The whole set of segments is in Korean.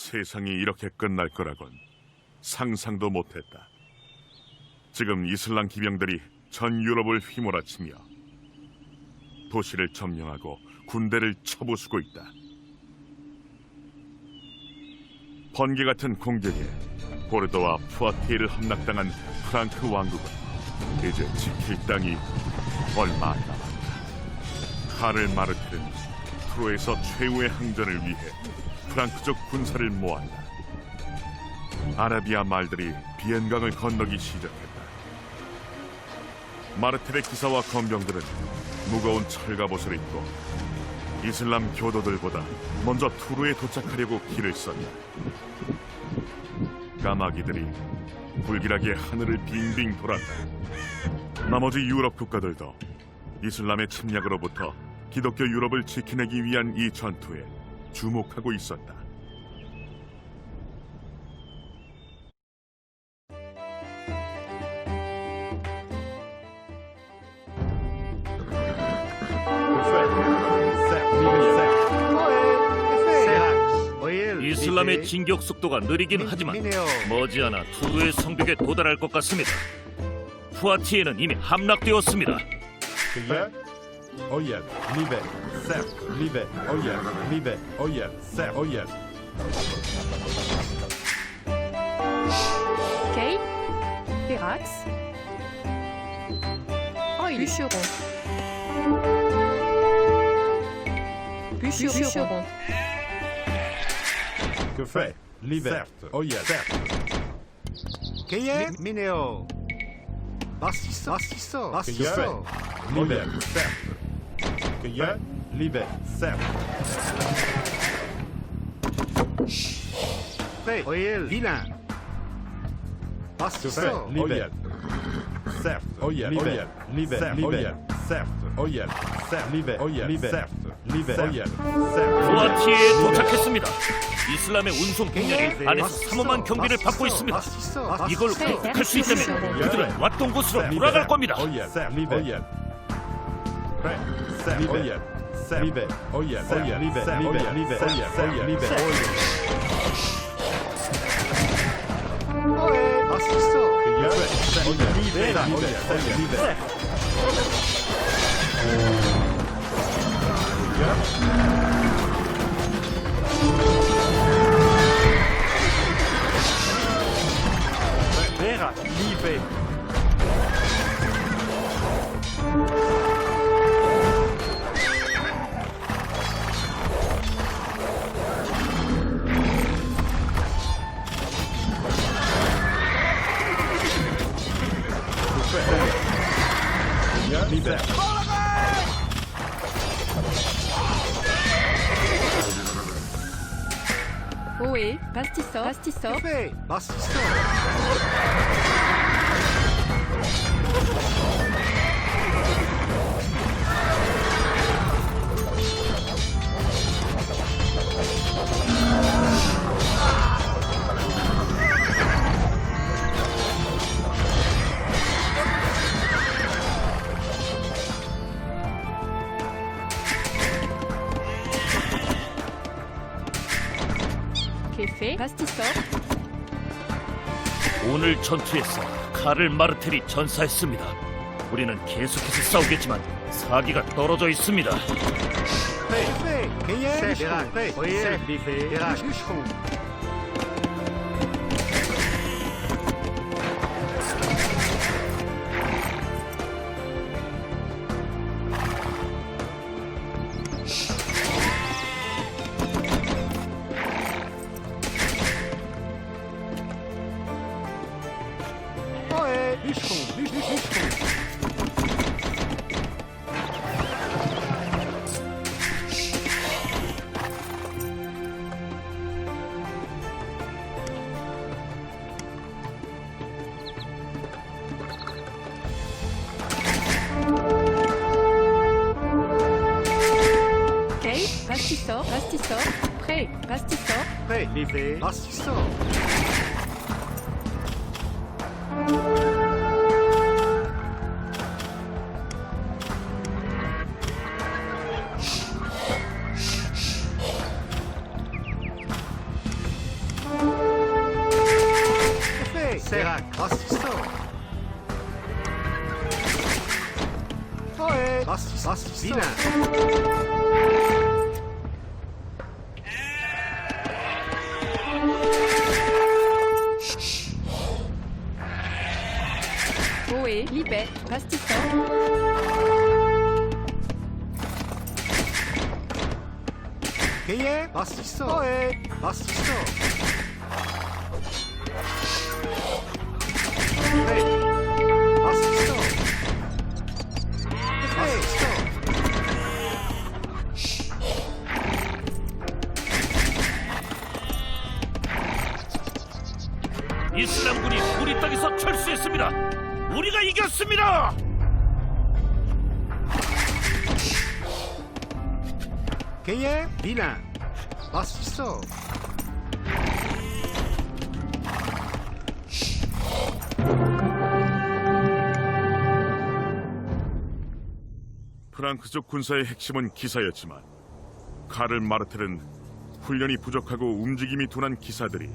세상이 이렇게 끝날 거라곤 상상도 못했다. 지금 이슬람 기병들이 전 유럽을 휘몰아치며 도시를 점령하고 군대를 쳐부수고 있다. 번개 같은 공격에 보르도와 푸아티에를 함락당한 프랑크 왕국은 이제 지킬 땅이 얼마 안 남았다. 카를 마르텔은 프로에서 최후의 항전을 위해 프랑크족 군사를 모았다. 아라비아 말들이 비엔강을 건너기 시작했다. 마르텔의 기사와 건병들은 무거운 철갑옷을 입고 이슬람 교도들보다 먼저 투르에 도착하려고 길을 썼다. 까마귀들이 불길하게 하늘을 빙빙 돌았다. 나머지 유럽 국가들도 이슬람의 침략으로부터 기독교 유럽을 지켜내기 위한 이 전투에 주목하고 있었다. 이슬람의 진격 속도가 느리긴 하지만 머지않아 투르의 성벽에 도달할 것 같습니다. 푸아티에는 이미 함락되었습니다. Sir, live, oh yeah, live, oh yeah, sir, oh yeah. Kate, Pérax, oh, Bûcheron. Bûcheron. Bûcheron. Que fait? L'hiver. Oh yeah. Cayenne Mineo. Bassisso. Bassisso. Bassisso. L'hiver. Cayenne. Liebe, ser. Fais Oyel Vilain Que fait, Bassisso liebe, ser, ojen, ojen, liebe, liebe, ser, ojen, ser, liebe, ojen, liebe, ser, liebe, ojen, ser, 푸아티에 도착했습니다. 이슬람의 운송 병력이 안에서 삼엄한 경비를 받고 있습니다. 이걸 극복할 수 있다면 그들은 왔던 곳으로 돌아갈 겁니다. Liebe, ojen. Ser, ojen, ser, liebe, Libère. Oh yeah, oh yeah, libère, libère, libère, oh yeah, oh yeah, libère. Libère, libère. Oé, pastisseur, pastisseur. Café. Pastisso, 오늘 전투에서 카를 마르텔이 전사했습니다. 우리는 계속해서 싸우겠지만 사기가 떨어져 있습니다. Pastisso, Fais Liebe Bassisso 베락 바스티소 Será Crossfistão. Oi! Crossfistão. Crossfistão. 비나 Oé, Libet, Bastisso, 게예 바스티소 허에 바스티소 헤이 바스티소 이슬람군이 우리 땅에서 철수했습니다. 우리가 이겼습니다. 게예 비나 바스티소 프랑크족 군사의 핵심은 기사였지만 카를 마르텔은 훈련이 부족하고 움직임이 둔한 기사들이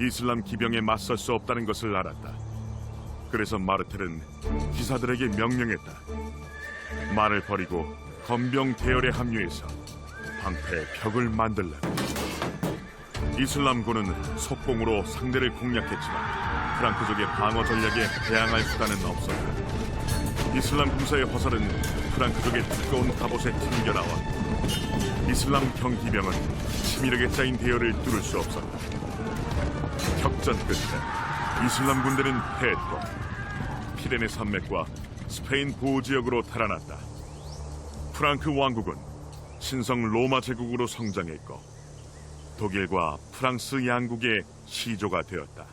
이슬람 기병에 맞설 수 없다는 것을 알았다. 그래서 마르텔은 기사들에게 명령했다. 말을 버리고 건병 대열에 합류해서 방패의 벽을 만들라. 이슬람군은 속공으로 상대를 공략했지만 프랑크족의 방어 전략에 대항할 수단은 없었다. 이슬람 군사의 화살은 프랑크족의 두꺼운 갑옷에 튕겨 나와 이슬람 경기병은 치밀하게 짜인 대열을 뚫을 수 없었다. 격전 끝에 이슬람 군대는 패했고 피레네 산맥과 스페인 보호 지역으로 달아났다. 프랑크 왕국은 신성 로마 제국으로 성장했고 독일과 프랑스 양국의 시조가 되었다.